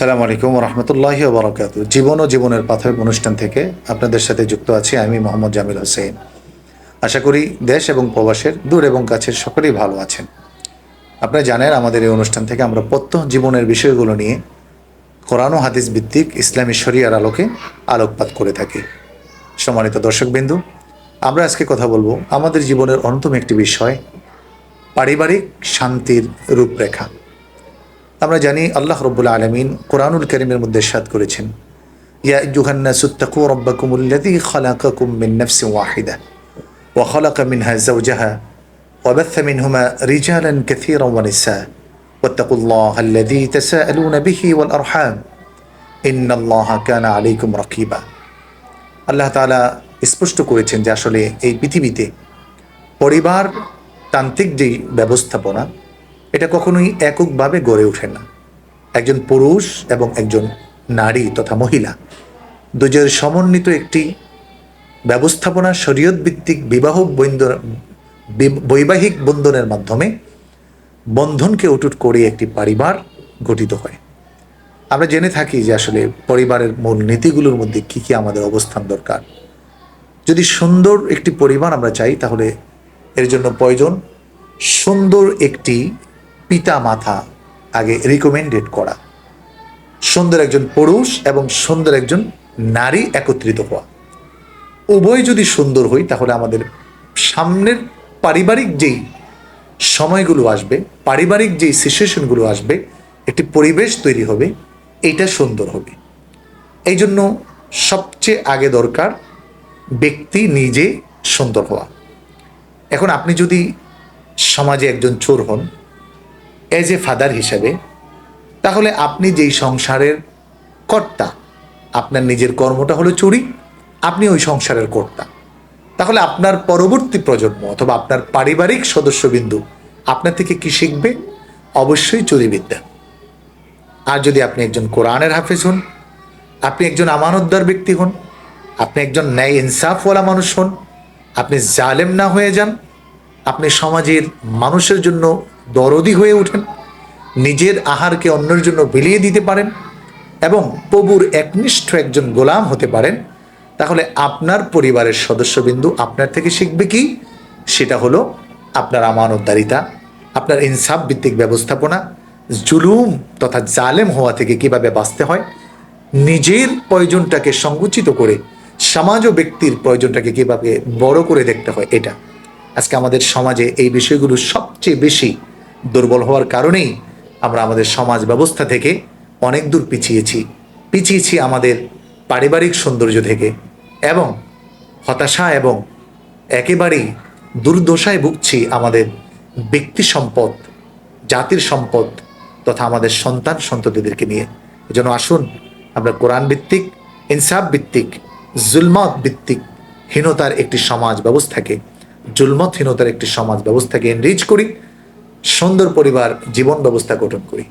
সালাম আলাইকুম রহমতুল্লাহ বরকাত জীবন ও জীবনের প্রাথমিক অনুষ্ঠান থেকে আপনাদের সাথে যুক্ত আছি আমি মোহাম্মদ জামিল হোসেন। আশা করি দেশ এবং প্রবাসের দূর এবং কাছের সকলেই ভালো আছেন। আপনারা জানেন, আমাদের এই অনুষ্ঠান থেকে আমরা প্রত্যহ জীবনের বিষয়গুলো নিয়ে কোরআন হাদিস ভিত্তিক ইসলামী শরিয়ার আলোকে আলোকপাত করে থাকি। সম্মানিত দর্শকবিন্দু, আমরা আজকে কথা বলব আমাদের জীবনের অন্যতম একটি বিষয়, পারিবারিক শান্তির রূপরেখা। আমরা জানি আল্লাহ রব্বুল আলমিন কোরআনুল করিমের মধ্যে সাদ করেছেন ইয়া ইয়ুহান্না সুত্তাকু রব্বাকুমুল্লাযী খালাকাকুম মিন নাফসিন ওয়াহিদা ওয়া খালাকা মিনহা যাওজাহা وبث منهما رجالا كثيرا ونساء واتقوا الله الذي تساءلون به والأرحام إن الله كان عليكم رقيبا আল্লাহ তাআলা স্পষ্ট করেছেন যে আসলে এই পৃথিবীতে পরিবার তান্ত্রিক যেই ব্যবস্থাপনা এটা কখনোই এককভাবে গড়ে ওঠে না। একজন পুরুষ এবং একজন নারী তথা মহিলা দুজের সমন্বিত একটি ব্যবস্থাপনা শরীয়ত ভিত্তিক বিবাহ বৈবাহিক বন্ধনের মাধ্যমে বন্ধনকে অটুট করে একটি পরিবার গঠিত হয়। আমরা জেনে থাকি যে আসলে পরিবারের মূল নীতিগুলোর মধ্যে কী কী আমাদের অবস্থান দরকার। যদি সুন্দর একটি পরিবার আমরা চাই, তাহলে এর জন্য প্রয়োজন সুন্দর একটি পিতা মাথা আগে রিকমেন্ডেড করা। সুন্দর একজন পুরুষ এবং সুন্দর একজন নারী একত্রিত হওয়া। উভয় যদি সুন্দর হই তাহলে আমাদের সামনের পারিবারিক যেই সময়গুলো আসবে, পারিবারিক যেই সিচুয়েশনগুলো আসবে, একটি পরিবেশ তৈরি হবে এটা সুন্দর হবে। এই জন্য সবচেয়ে আগে দরকার ব্যক্তি নিজে সুন্দর হওয়া। এখন আপনি যদি সমাজে একজন চোর হন এজ এ ফাদার হিসেবে, তাহলে আপনি যেই সংসারের কর্তা, আপনার নিজের কর্মটা হলো চুরি, আপনি ওই সংসারের কর্তা। তাহলে আপনার পরবর্তী প্রজন্ম অথবা আপনার পারিবারিক সদস্যবিন্দু আপনার থেকে কি শিখবে? অবশ্যই চুরিবিদ্যা। আর যদি আপনি একজন কোরআনের হাফেজ হন, আপনি একজন আমানতদার ব্যক্তি হন, আপনি একজন ন্যায় ইনসাফওয়ালা মানুষ হন, আপনি জালেম না হয়ে যান, আপনি সমাজের মানুষের জন্য দরদি হয়ে ওঠেন। নিজের আহারকে অন্যের জন্য বিলিয়ে দিতে পারেন এবং প্রভুর একনিষ্ঠ একজন গোলাম হতে পারেন। তাহলে আপনার পরিবারের সদস্যবিন্দু আপনার থেকে শিখবে কি? সেটা হলো আপনার আমানতদারিতা, আপনার ইনসাফ ভিত্তিক ব্যবস্থাপনা, জুলুম তথা জালেম হওয়া থেকে কীভাবে বাঁচতে হয়, নিজের প্রয়োজনটাকে সংকুচিত করে, সমাজ ও ব্যক্তির প্রয়োজনটাকে কীভাবে বড় করে দেখতে হয়, এটা। আজকে আমাদের সমাজে এই বিষয়গুলো সবচেয়ে বেশি দুর্বল হওয়ার কারণেই আমরা আমাদের সমাজ ব্যবস্থা থেকে অনেক দূর পিছিয়েছি। পিছিয়েছি আমাদের পারিবারিক সৌন্দর্য থেকে এবং হতাশা এবং একেবারেই দুর্দশায় ভুগছি আমাদের ব্যক্তি সম্পদ, জাতির সম্পদ তথা আমাদের সন্তান সন্ততিদেরকে নিয়ে। এজন্য আসুন, আমরা কোরআন ভিত্তিক, ইনসাফ ভিত্তিক, জুলমত ভিত্তিক হীনতার একটি সমাজ ব্যবস্থাকে, জুলমতহীনতার একটি সমাজ ব্যবস্থাকে এনরিচ করি। সুন্দর পরিবার জীবন ব্যবস্থা গঠন করি।